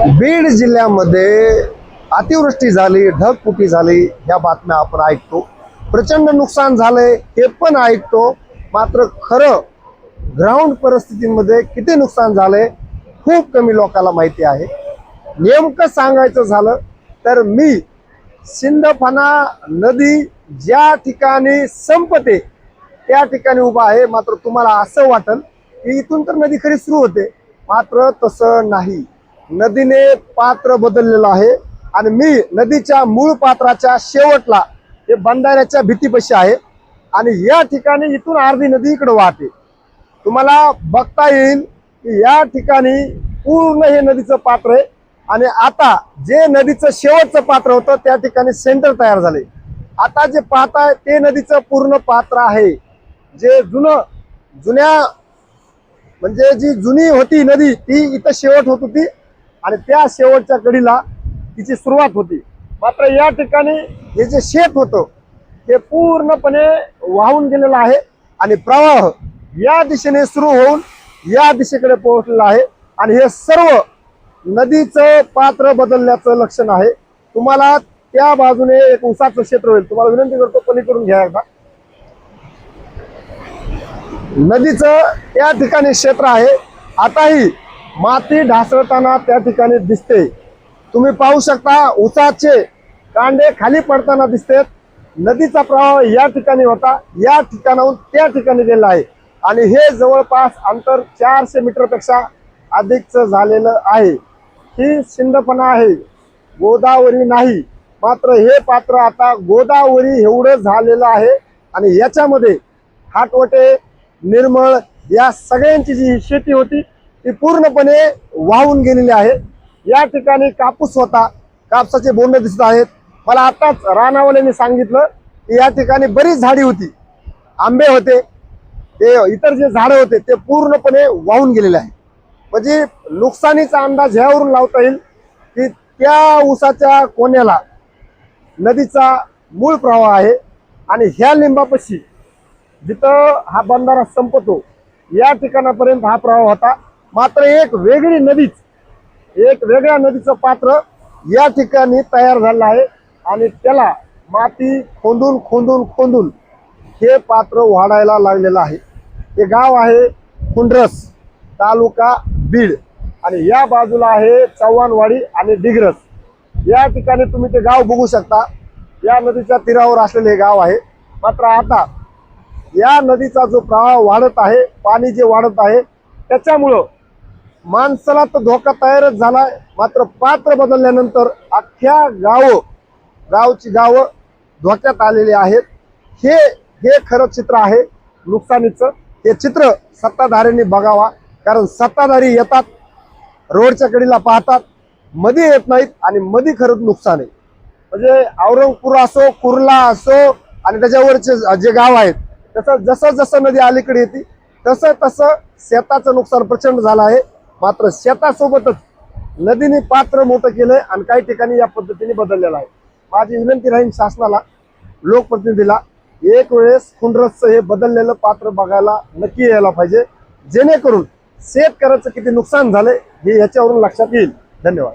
बीड जिल्ह्यामध्ये अतिवृष्टी झाली ढगफुटी झाली ह्या बातम्या आपण ऐकतो. प्रचंड नुकसान झालंय हे पण ऐकतो. मात्र खरं ग्राउंड परिस्थितीमध्ये किती नुकसान झालंय खूप कमी लोकांना माहिती आहे. नेमकं सांगायचं झालं तर मी सिंदफणा नदी ज्या ठिकाणी संपते त्या ठिकाणी उभा आहे. मात्र तुम्हाला असं वाटल की इथून तर नदी खरी सुरू होते. मात्र तसं नाही. नदीने पात्र बदललेलं आहे. आणि मी नदीच्या मूळ पात्राच्या शेवटला हे बंधाऱ्याच्या भीतीपाशी आहे. आणि या ठिकाणी इथून अर्धी नदी इकडे वाहते. तुम्हाला बघता येईल की या ठिकाणी पूर्ण हे नदीचं पात्र आहे. आणि आता जे नदीचं शेवटचं पात्र होतं त्या ठिकाणी सेंटर तयार झाले. आता जे पाहताय ते नदीचं पूर्ण पात्र आहे. जे जुनं जुन्या म्हणजे जी जुनी होती नदी ती इथं शेवट होत होती. आणि त्या शेवटच्या कडीला तिची सुरुवात होती. मात्र या ठिकाणी हे जे शेत होतं ते पूर्णपणे वाहून गेलेलं आहे आणि प्रवाह या दिशेने सुरू होऊन या दिशेकडे पोहोचलेला आहे. आणि हे सर्व नदीचं पात्र बदलल्याचं लक्षण आहे. तुम्हाला त्या बाजूने एक उसाचं क्षेत्र होईल. तुम्हाला विनंती करतो पलीकडून घ्या एकदा. नदीचं त्या ठिकाणी क्षेत्र आहे. आताही माती ढासळताना त्या ठिकाणी दिसते. तुम्ही पाहू शकता उसाचे कांडे खाली पडताना दिसतेत नदीचा प्रवाह या ठिकाणी होता. या ठिकाणाहून त्या ठिकाणी गेला आहे. आणि हे जवळपास अंतर चारशे मीटरपेक्षा अधिकचं अधिकच झालेलं आहे. ही शिंदपणा आहे. गोदावरी नाही. मात्र हे पात्र आता गोदावरी एवढं झालेलं आहे. आणि याच्यामध्ये हाटवटे निर्मळ या सगळ्यांची जी शेती होती ती पूर्णपणे वाहून गेलेली आहे. या ठिकाणी कापूस होता. कापसाचे बोंड दिसत आहेत. मला आताच रानावाल्यांनी सांगितलं की या ठिकाणी बरीच झाडी होती. आंबे होते. ते इतर जे झाडं होते ते पूर्णपणे वाहून गेलेले आहे म्हणजे नुकसानीचा अंदाज ह्यावरून लावता येईल की त्या ऊसाच्या कोण्याला नदीचा मूळ प्रवाह आहे आणि ह्या लिंबापाशी जिथं हा बंधारा संपतो या ठिकाणापर्यंत हा प्रवाह होता. मात्र एक वेगळी नदीच एक वेगळ्या नदीचं पात्र या ठिकाणी तयार झालं आहे आणि त्याला माती खोदून खोदून खोदून हे पात्र वाढायला लागलेलं आहे. हे गाव आहे कुंड्रस तालुका बीड आणि या बाजूला आहे चव्हाणवाडी आणि डिग्रस. या ठिकाणी तुम्ही ते गाव बघू शकता. या नदीच्या तीरावर असलेले हे गाव आहे. मात्र आता या नदीचा जो प्रवाह वाढत आहे पाणी जे वाढत आहे त्याच्यामुळं माणसाला तर धोका तयारच झाला मात्र पात्र बदलल्यानंतर अख्ख्या गावं गावची गावं धोक्यात आलेली आहेत. हे हे खरं चित्र आहे नुकसानीचं. हे चित्र सत्ताधाऱ्यांनी बघावा. कारण सत्ताधारी येतात रोडच्या कडीला पाहतात मध्ये येत नाहीत आणि मध्ये खरंच नुकसान आहे. म्हणजे औरंगपूर असो कुर्ला असो आणि त्याच्यावरचे जे गाव आहेत तसं जसं जसं नदी अलीकडे येते तसं तसं शेताचं नुकसान प्रचंड झालं आहे. मात्र शेतासोबतच नदीने पात्र मोठं केलंय आणि काही ठिकाणी या पद्धतीने बदललेलं आहे. माझी विनंती राहील शासनाला लोकप्रतिनिधीला एक वेळेस खुंडरसचं हे बदललेलं पात्र बघायला नक्की यायला पाहिजे. जेणेकरून शेतकऱ्याचं किती नुकसान झालंय हे याच्यावरून लक्षात येईल. धन्यवाद.